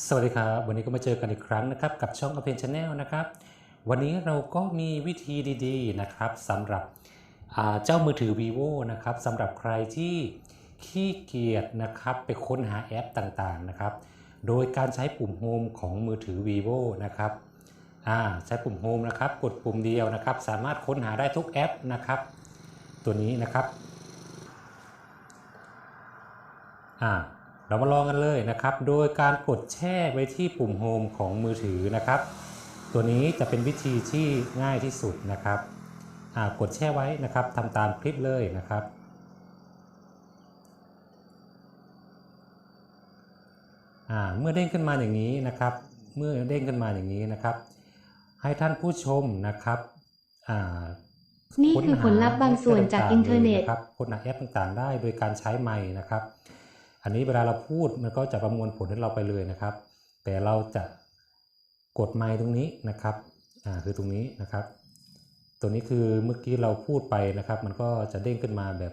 สวัสดีครับวันนี้ก็มาเจอกันอีกครั้งนะครับ กับช่อง Open Channel นะครับ วันนี้เราก็มีวิธีดีๆนะครับสำหรับเจ้ามือถือ vivo นะครับสำหรับใครที่ขี้เกียจนะครับไปค้นหาแอปต่างๆนะครับ โดยการใช้ปุ่ม Home ของมือถือ vivo นะครับใช้ปุ่ม Home นะครับ กดปุ่มเดียวนะครับ สามารถค้นหาได้ทุกแอปนะครับ ตัวนี้นะครับอ่า เรามาลองกันเลยนะครับ โดยการกดแช่ไว้ที่ปุ่มโฮมของมือถือนะครับ ตัวนี้จะเป็นวิธีที่ง่ายที่สุดนะครับอ่ากดแช่ไว้นะครับทำตามคลิปเลยนะครับอ่าเมื่อเด้งขึ้นมาอย่างนี้นะครับ เมื่อเด้งขึ้นมาอย่างนี้นะครับ ให้ท่านผู้ชมนะครับอ่านี่คือผลลัพธ์บางส่วนจากอินเทอร์เน็ตครับค้นหาแอปต่างๆ ได้โดยการใช้ไมค์นะครับ อันนี้เวลาเราพูดมันก็จะประมวลผลให้เราไปเลยนะครับ แต่เราจะกดไมค์ตรงนี้นะครับอ่าคือตรงนี้นะครับ ตัวนี้คือเมื่อกี้เราพูดไปนะครับ มันก็จะเด้งขึ้นมาแบบ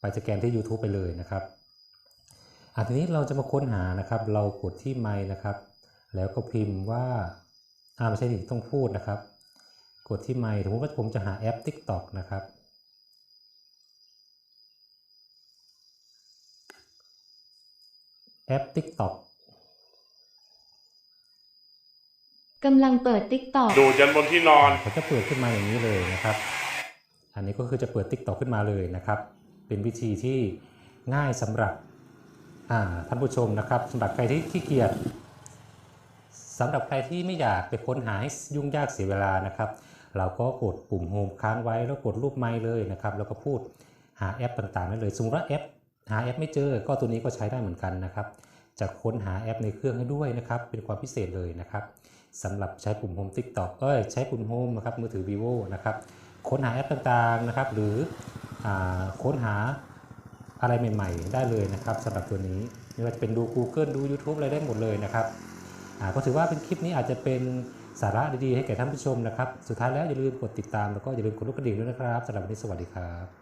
ไปสแกนที่ YouTube ไปเลยนะครับอ่าทีนี้เราจะมาค้นหานะครับ เรากดที่ไมค์นะครับ แล้วก็พิมพ์ว่าอ่าไม่ใช่ดิต้องพูดนะครับ กดที่ไมค์สมมติว่าผมจะหาแอป TikTok นะครับ แอป TikTok กำลังเปิดติ๊กตอกดูดยันบนที่นอนเขาจะเปิดขึ้นมาอย่างนี้เลยนะครับ อันนี้ก็คือจะเปิด TikTok ขึ้นมาเลยนะครับ เป็นวิธีที่ง่ายสำหรับอ่าท่านผู้ชมนะครับสำหรับใครที่ขี้เกียจสำหรับใครที่ไม่อยากไปค้นหาให้ยุ่งยากเสียเวลานะครับ เราก็กดปุ่มโฮมค้างไว้แล้วกดรูปไม้เลยนะครับ แล้วก็พูดหาแอปต่างๆได้เลยสมมติว่าแอป หาแอปไม่เจอก็ตัวนี้ก็ใช้ได้เหมือนกันนะครับ จะค้นหาแอปในเครื่องให้ด้วยนะครับ เป็นความพิเศษเลยนะครับสำหรับใช้ปุ่ม Home TikTok เอ้ยใช้ปุ่ม Home นะครับมือถือ vivo นะครับค้นหาแอปต่างๆนะครับ หรืออค้นหาอะไรใหม่ ๆ ได้เลยนะครับสำหรับตัวนี้ไม่ว่าจะเป็นดู Google ดู YouTube อะไรได้หมดเลยนะครับก็ถือว่าเป็นคลิปนี้อาจจะเป็นสาระดีๆให้แก่ท่านผู้ชมนะครับ สุดท้ายแล้วอย่าลืมกดติดตามแล้วก็อย่าลืมกดลูกกระดิ่งด้วยนะครับสำหรับวันนี้สวัสดีครับ